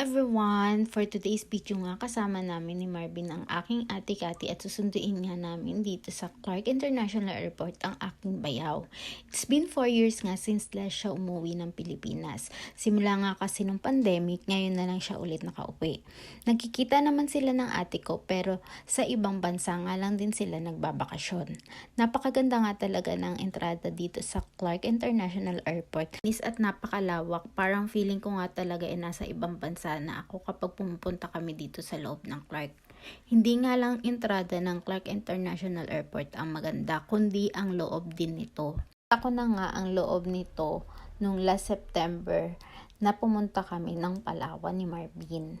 everyone! For today's video nga, kasama namin ni Marvin ang aking ate Kati at susunduin nga namin dito sa Clark International Airport ang aking bayaw. It's been 4 years nga since last siya umuwi ng Pilipinas. Simula nga kasi nung pandemic, ngayon na lang siya ulit nakauwi. Nagkikita naman sila ng ate ko pero sa ibang bansa nga lang din sila nagbabakasyon. Napakaganda nga talaga ng entrada dito sa Clark International Airport. Nis at napakalawak, parang feeling ko nga talaga ay nasa ibang bansa na ako kapag pumupunta kami dito sa loob ng Clark. Hindi nga lang entrada ng Clark International Airport ang maganda, kundi ang loob din nito. Ako na nga ang loob nito nung last September na pumunta kami ng Palawan ni Marvin.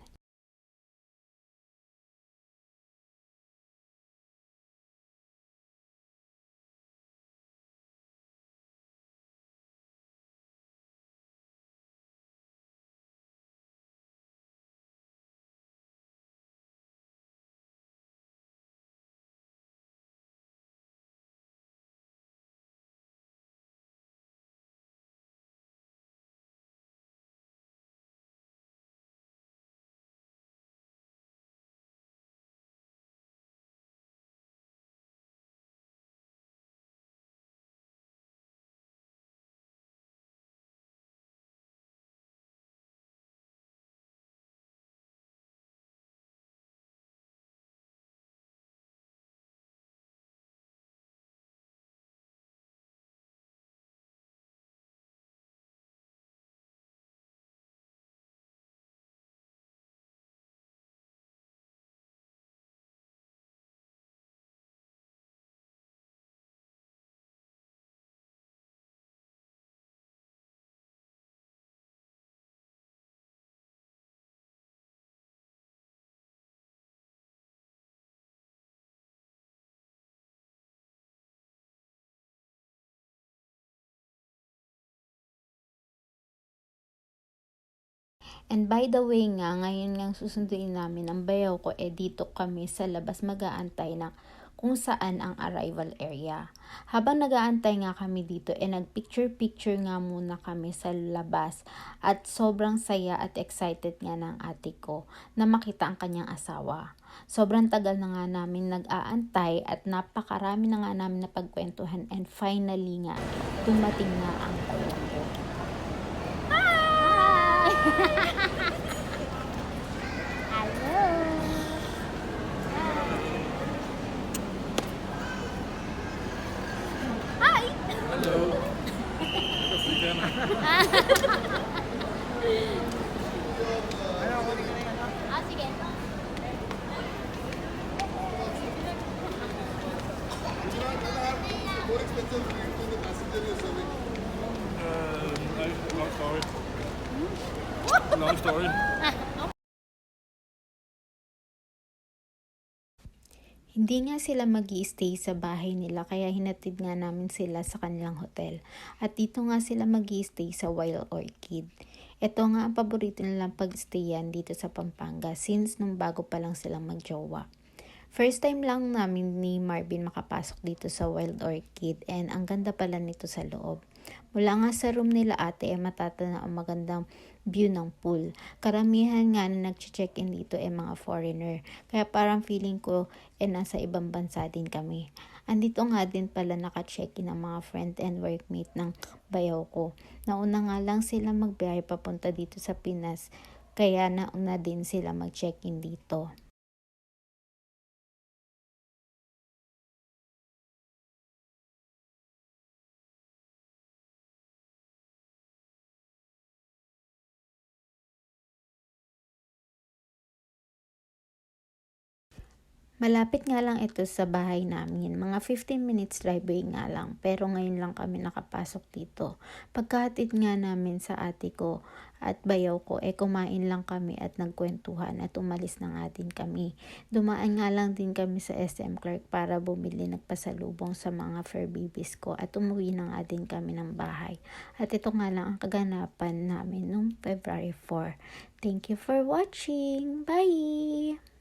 And by the way nga, ngayon nga susunduin namin ang bayaw ko, eh dito kami sa labas mag-aantay na kung saan ang arrival area. Habang nag-aantay nga kami dito, eh nag-picture-picture nga muna kami sa labas at sobrang saya at excited nga ng ate ko na makita ang kanyang asawa. Sobrang tagal na nga namin nag-aantay at napakarami na nga namin napagkwentuhan and finally nga, dumating na ang bayaw ko. Hello. Ah, sige. Uh, no, long story. Long story. Hindi nga sila mag stay sa bahay nila kaya hinatid nga namin sila sa kanilang hotel. At dito nga sila mag stay sa Wild Orchid. Ito nga ang paborito nilang pag-stayan dito sa Pampanga since nung bago pa lang silang magjowa. First time lang namin ni Marvin makapasok dito sa Wild Orchid and ang ganda pala nito sa loob. Mula nga sa room nila ate ay matatana ang magandang view ng pool. Karamihan nga na nag-check-in dito ay mga foreigner. Kaya parang feeling ko ay nasa ibang bansa din kami. Andito nga din pala naka-check-in ang mga friend and workmate ng bayaw ko. Nauna nga lang sila magbiyahe papunta dito sa Pinas. Kaya nauna din sila mag-check-in dito. Malapit nga lang ito sa bahay namin. Mga 15 minutes driveway nga lang. Pero ngayon lang kami nakapasok dito. Pagkahatid nga namin sa ate ko at bayaw ko, eh kumain lang kami at nagkwentuhan at umalis na nga din kami. Dumaan nga lang din kami sa SM Clark para bumili nagpasalubong sa mga fur babies ko at umuwi na nga din kami ng bahay. At ito nga lang ang kaganapan namin noong February 4. Thank you for watching. Bye!